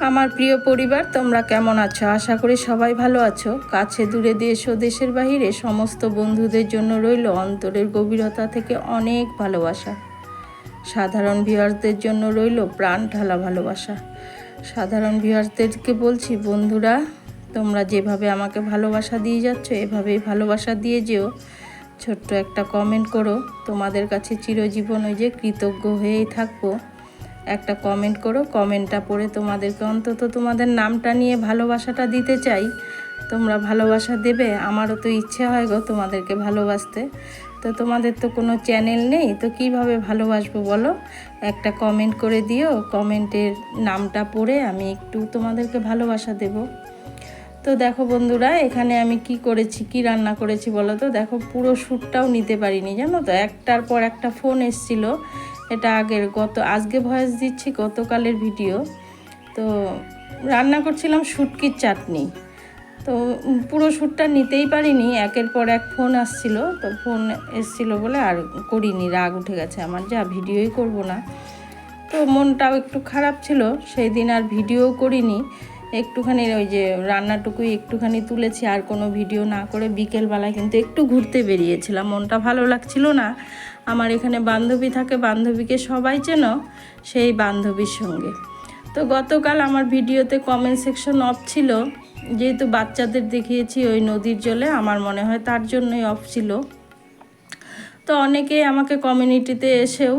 আমার প্রিয় পরিবার, তোমরা কেমন আছো? আশা করি সবাই ভালো আছো। কাছে দূরে দেশ ও দেশের বাহিরে সমস্ত বন্ধুদের জন্য রইল অন্তরের গভীরতা থেকে অনেক ভালোবাসা। সাধারণ ভিউয়ার্সদের জন্য রইল প্রাণ ঢালা ভালোবাসা। সাধারণ ভিউয়ার্সদেরকে বলছি, বন্ধুরা, তোমরা যেভাবে আমাকে ভালোবাসা দিয়ে যাচ্ছ, এভাবেই ভালোবাসা দিয়ে যেও। ছোট্ট একটা কমেন্ট করো। তোমাদের কাছে চিরজীবন ওই যে কৃতজ্ঞ হয়েই থাকব। একটা কমেন্ট করো কমেন্টটা পড়ে তোমাদেরকে অন্তত তোমাদের নামটা নিয়ে ভালোবাসাটা দিতে চাই। তোমরা ভালোবাসা দেবে, আমারও তো ইচ্ছে হয় গো তোমাদেরকে ভালোবাসতে। তো তোমাদের তো কোনো চ্যানেল নেই, তো কীভাবে ভালোবাসবো বলো? একটা কমেন্ট করে দিও কমেন্টের নামটা পড়ে আমি একটু তোমাদেরকে ভালোবাসা দেবো। তো দেখো বন্ধুরা, এখানে আমি কি করেছি, কি রান্না করেছি বলো তো? দেখো পুরো শ্যুটটাও নিতে পারিনি, জানো তো? একটার পর একটা ফোন এসছিল। এটা আগের, গত, আজকে ভয়েস দিচ্ছি গতকালের ভিডিও। তো রান্না করছিলাম শুটকির চাটনি। তো পুরো শ্যুটটা নিতেই পারিনি, একের পর এক ফোন আসছিল, তো ফোন এসছিল বলে আর করিনি, রাগ উঠে গেছে আমার যা ভিডিওই করব না। তো মনটাও একটু খারাপ ছিল, সেই দিন আর ভিডিও করিনি। একটুখানি ওই যে রান্নাটুকুই একটুখানি তুলেছি, আর কোনো ভিডিও না করে বিকেলবেলায় কিন্তু একটু ঘুরতে বেরিয়েছিলাম। মনটা ভালো লাগছিল না। আমার এখানে বান্ধবী থাকে, বান্ধবীকে সবাই চেনো, সেই বান্ধবীর সঙ্গে। তো গতকাল আমার ভিডিওতে কমেন্ট সেকশন অফ ছিল। যেহেতু বাচ্চাদের দেখিয়েছি ওই নদীর জলে, আমার মনে হয় তার জন্যই অফ ছিল। তো অনেকেই আমাকে কমিউনিটিতে এসেও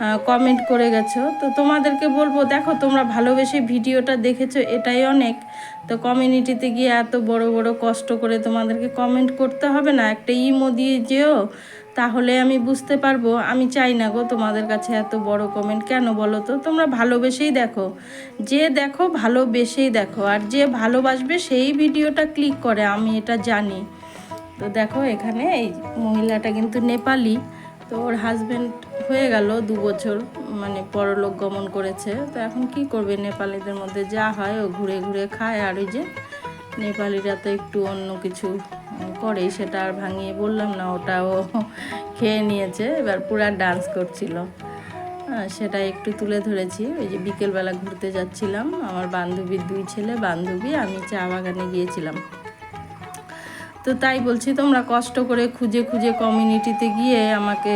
কমেন্ট করে গেছো। তো তোমাদেরকে বলব, দেখো, তোমরা ভালোবেসে ভিডিওটা দেখেছ, এটাই অনেক। তো কমিউনিটিতে গিয়ে এত বড় বড় কষ্ট করে তোমাদেরকে কমেন্ট করতে হবে না, একটা ইমো দিয়ে যেও, তাহলে আমি বুঝতে পারব। আমি চাই না গো তোমাদের কাছে এত বড় কমেন্ট কেন বলো তো? তোমরা ভালোবেসেই দেখো। যে দেখো, ভালোবেসেই দেখো। আর যে ভালোবাসবে, সেই ভিডিওটা ক্লিক করে, আমি এটা জানি। তো দেখো, এখানে এই মহিলাটা কিন্তু নেপালি। তো ওর হাজব্যান্ড হয়ে গেল দু বছর মানে পরলোক গমন করেছে। তো এখন কি করবে নেপালিদের মধ্যে যা হয় ও ঘুরে ঘুরে খায়। আর ওই যে নেপালিরা তো একটু অন্য কিছু করে সেটা আর ভাঙিয়ে বললাম না ওটা ও খেয়ে নিয়েছে। এবার পুরা ডান্স করছিল। হ্যাঁ, সেটা একটু তুলে ধরেছি। ওই যে বিকেলবেলা ঘুরতে যাচ্ছিলাম। আমার বান্ধবীর দুই ছেলে বান্ধবী আমি চা বাগানে গিয়েছিলাম। তো তাই বলছি, তোমরা কষ্ট করে খুঁজে খুঁজে কমিউনিটিতে গিয়ে আমাকে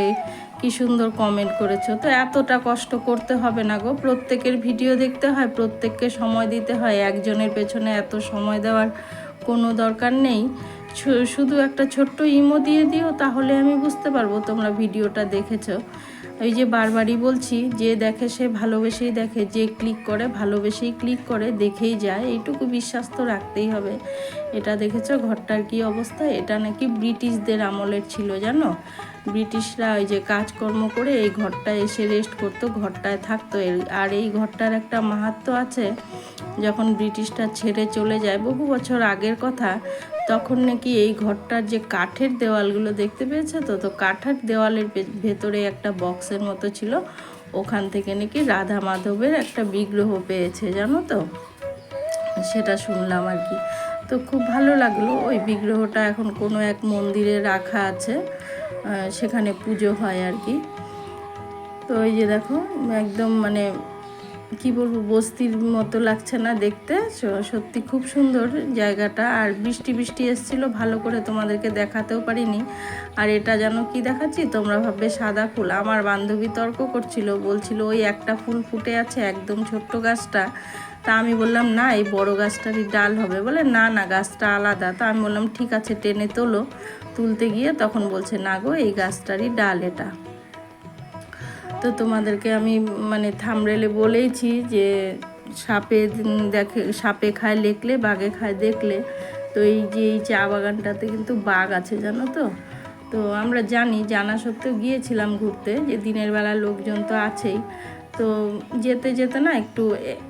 কি সুন্দর কমেন্ট করেছ। তো এতটা কষ্ট করতে হবে না গো। প্রত্যেকের ভিডিও দেখতে হয়, প্রত্যেককে সময় দিতে হয়। একজনের পেছনে এত সময় দেওয়ার কোনো দরকার নেই। শুধু একটা ছোট্ট ইমো দিয়ে দিও, তাহলে আমি বুঝতে পারব তোমরা ভিডিওটা দেখেছ। ওই যে বারবারই বলছি, যে দেখে সে ভালোবেসেই দেখে, যে ক্লিক করে ভালোবেসেই ক্লিক করে দেখেই যায়, এইটুকু বিশ্বাস তো রাখতেই হবে। এটা দেখেছ ঘরটার কি অবস্থা? এটা নাকি ব্রিটিশদের আমলের ছিল, জানো? ব্রিটিশরা ওই যে কাজকর্ম করে এই ঘরটায় এসে রেস্ট করতো, ঘরটায় থাকতো। আর এই ঘরটার একটা মাহাত্ম্য আছে, যখন ব্রিটিশটা ছেড়ে চলে যায়, বহু বছর আগের কথা তখন নাকি এই ঘরটার যে কাঠের দেওয়ালগুলো দেখতে পেয়েছে তো? তো কাঠের দেওয়ালের ভেতরে একটা বক্সের মতো ছিল। ওখান থেকে নাকি রাধা মাধবের একটা বিগ্রহ পেয়েছে, জানো তো? সেটা শুনলাম আর কি। তো খুব ভালো লাগল, ওই বিগ্রহটা এখন কোনো এক মন্দিরে রাখা আছে সেখানে পুজো হয় আর কি। তো ওই যে দেখো, একদম মানে কি বলব, বস্তির মতো লাগছে না দেখতে। সত্যি খুব সুন্দর জায়গাটা। আর বৃষ্টি বৃষ্টি এসেছিল, ভালো করে তোমাদেরকে দেখাতেও পারিনি। আর এটা যেন কি দেখাচ্ছি? তোমরা ভাববে সাদা ফুল। আমার বান্ধবী তর্ক করছিল, বলছিল, ওই একটা ফুল ফুটে আছে একদম ছোট্ট গাছটা। তা আমি বললাম, না, এই বড় গাছটারই ডাল হবে। বলে, না না, গাছটা আলাদা। তা আমি বললাম, ঠিক আছে, টেনে তোলো। তুলতে গিয়ে তখন বলছে, না গো, এই গাছটারই ডাল এটা। তো তোমাদেরকে আমি মানে থামরেলে বলেইছি যে সাপে দেখে, সাপে খায় লেখলে বাঘে খায় দেখলে। তো এই যে এই চা বাগানটাতে কিন্তু বাঘ আছে, জানো তো? তো আমরা জানি, জানা সত্ত্বেও গিয়েছিলাম ঘুরতে যে দিনের বেলা লোকজন তো আছেই। তো যেতে যেতে না একটু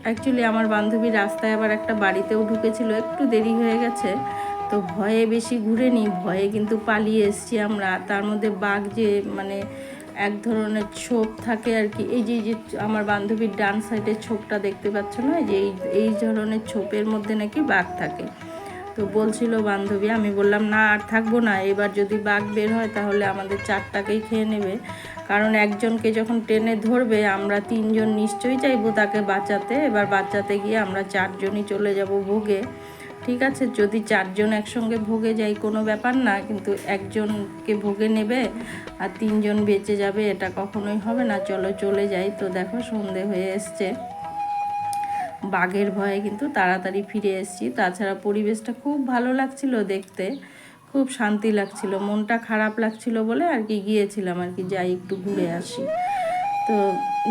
অ্যাকচুয়ালি আমার বান্ধবী রাস্তায় আবার একটা বাড়িতেও ঢুকেছিল, একটু দেরি হয়ে গেছে। তো ভয়ে বেশি ঘুরেনি, ভয়ে কিন্তু পালিয়ে এসছি আমরা। তার মধ্যে বাঘ যে মানে এক ধরনের ছোপ থাকে আর কি। এই যে এই যে আমার বান্ধবীর ডান সাইডের ছোপটা দেখতে পাচ্ছ না? যে, এই এই ধরনের ছোপের মধ্যে নাকি বাঘ থাকে। তো বলছিল বান্ধবী, আমি বললাম, না, আর থাকব না। এবার যদি বাঘ বের হয়, তাহলে আমাদের চারটাকেই খেয়ে নেবে। কারণ একজনকে যখন টেনে ধরবে, আমরা তিনজন নিশ্চয়ই চাইব তাকে বাঁচাতে। এবার বাঁচাতে গিয়ে আমরা চারজনই চলে যাব ভোগে। ঠিক আছে, যদি চারজন একসঙ্গে ভোগে যাই কোনো ব্যাপার না, কিন্তু একজনকে ভোগে নেবে আর তিনজন বেঁচে যাবে এটা কখনোই হবে না, চলো চলে যাই। তো দেখো সন্ধে হয়ে এসছে। বাঘের ভয়ে কিন্তু তাড়াতাড়ি ফিরে এসেছি। তাছাড়া পরিবেশটা খুব ভালো লাগছিল দেখতে, খুব শান্তি লাগছিল, মনটা খারাপ লাগছিল বলে আর কি গিয়েছিলাম আর কি, যাই একটু ঘুরে আসি। তো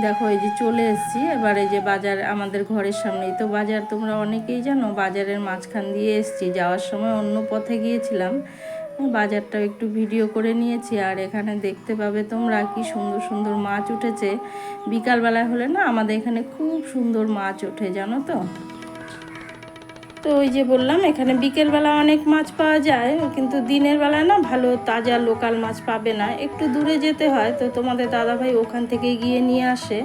দেখো এই যে চলে এসেছি। এবার এই যে বাজার আমাদের ঘরের সামনেই। তো বাজার তোমরা অনেকেই জানো, বাজারের মাঝখান দিয়ে এসছি। যাওয়ার সময় অন্য পথে গিয়েছিলাম। বাজারটাও একটু ভিডিও করে নিয়েছি। আর এখানে দেখতে পাবে তোমরা কি সুন্দর সুন্দর মাছ উঠেছে। বিকালবেলা হলে না আমাদের এখানে খুব সুন্দর মাছ ওঠে, জানো তো? তো ওই যে বললাম, এখানে বিকেলবেলা অনেক মাছ পাওয়া যায়, কিন্তু দিনের বেলা না ভালো তাজা লোকাল মাছ পাবে না। একটু দূরে যেতে হয়, তো তোমাদের দাদাভাই ওখান থেকে গিয়ে নিয়ে আসে।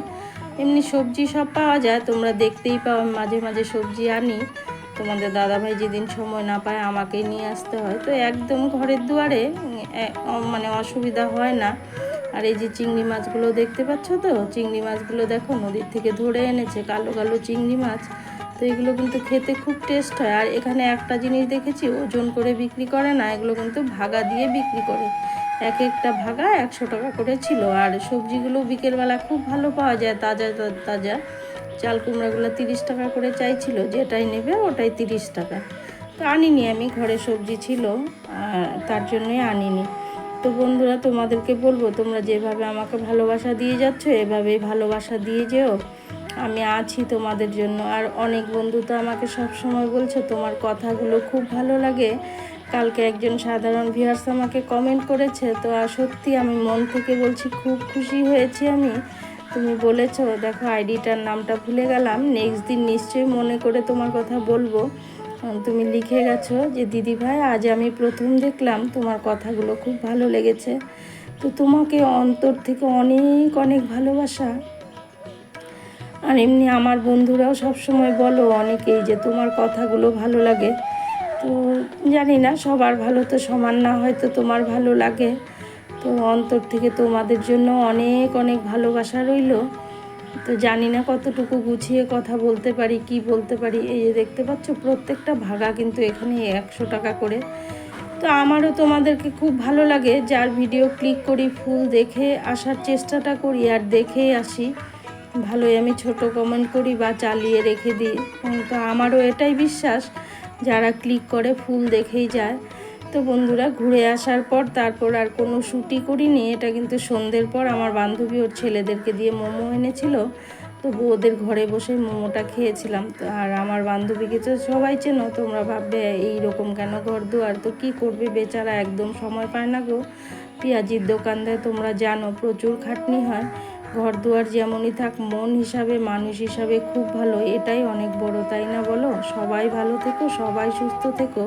এমনি সবজি সব পাওয়া যায়, তোমরা দেখতেই পাও, মাঝে মাঝে সবজি আনি। তোমাদের দাদাভাই যেদিন সময় না পায় আমাকেই নিয়ে আসতে হয়। তো একদম ঘরের দুয়ারে মানে অসুবিধা হয় না। আর এই যে চিংড়ি মাছগুলো দেখতে পাচ্ছ তো? চিংড়ি মাছগুলো দেখো নদীর থেকে ধরে এনেছে, কালো কালো চিংড়ি মাছ। তো এগুলো কিন্তু খেতে খুব টেস্ট হয়। আর এখানে একটা জিনিস দেখেছি, ওজন করে বিক্রি করে না, এগুলো কিন্তু ভাগা দিয়ে বিক্রি করে। এক একটা ভাগা একশো টাকা করে ছিল। আর সবজিগুলো বিকেলবেলা খুব ভালো পাওয়া যায়, তাজা তাজা। চাল কুমড়াগুলো তিরিশ টাকা করে চাইছিল, যেটাই নেবে ওটাই তিরিশ টাকা। তো আনিনি আমি, ঘরে সবজি ছিল তার জন্যই আনিনি। তো বন্ধুরা, তোমাদেরকে বলব, তোমরা যেভাবে আমাকে ভালোবাসা দিয়ে যাচ্ছ, এভাবেই ভালোবাসা দিয়ে যেও। আমি আছি তোমাদের জন্য। আর অনেক বন্ধু তো আমাকে সব সময় বলছো, তোমার কথাগুলো খুব ভালো লাগে। কালকে একজন সাধারণ ভিউয়ার্স আমাকে কমেন্ট করেছে, তো, আর সত্যি আমি মন থেকে বলছি, খুব খুশি হয়েছি আমি। তুমি বলেছ, দেখো, আইডিটার নামটা ভুলে গেলাম। নেক্সট দিন নিশ্চয়ই মনে করে তোমার কথা বলব। তুমি লিখে গেছো যে, দিদি ভাই, আজ আমি প্রথম দেখলাম, তোমার কথাগুলো খুব ভালো লেগেছে। তো তোমাকে অন্তর থেকে অনেক অনেক ভালোবাসা। আর এমনি আমার বন্ধুরাও সব সময় বলো অনেকেই যে তোমার কথাগুলো ভালো লাগে। তো জানি না, সবার ভালো তো সমান না, হয়তো তোমার ভালো লাগে। তো অন্তর থেকে তোমাদের জন্য অনেক অনেক ভালোবাসা রইল। তো জানি না কতটুকু গুছিয়ে কথা বলতে পারি, কি বলতে পারি। এই যে দেখতে পাচ্ছ, প্রত্যেকটা ভাগা কিন্তু এখানে একশো টাকা করে। তো আমারও তোমাদেরকে খুব ভালো লাগে, যার ভিডিও ক্লিক করি, ফুল দেখে আসার চেষ্টাটা করি, আর দেখেই আসি। ভালোই আমি ছোট কমেন্ট করি বা চালিয়ে রেখে দিই। তো আমারও এটাই বিশ্বাস, যারা ক্লিক করে ফুল দেখেই যায়। তো বন্ধুরা, ঘুরে আসার পর তারপর আর কোনো শ্যুটই করিনি। এটা কিন্তু সন্ধ্যের পর আমার বান্ধবী ওর ছেলেদেরকে দিয়ে মোমো এনেছিল। তো ওদের ঘরে বসে মোমোটা খেয়েছিলাম। আর আমার বান্ধবীকে তো সবাই চেনো, তোমরা ভাববে, এই রকম কেন ঘর দুয়ার তো কী করবে বেচারা? একদম সময় পায় না গো। পেঁয়াজির দোকান দেয়, তোমরা জানো, প্রচুর খাটনি হয়। ঘর দুয়ার যেমনই থাক, মন হিসাবে, মানুষ হিসাবে খুব ভালো। এটাই অনেক বড়, তাই না বলো? সবাই ভালো থেকো, সবাই সুস্থ থেকো।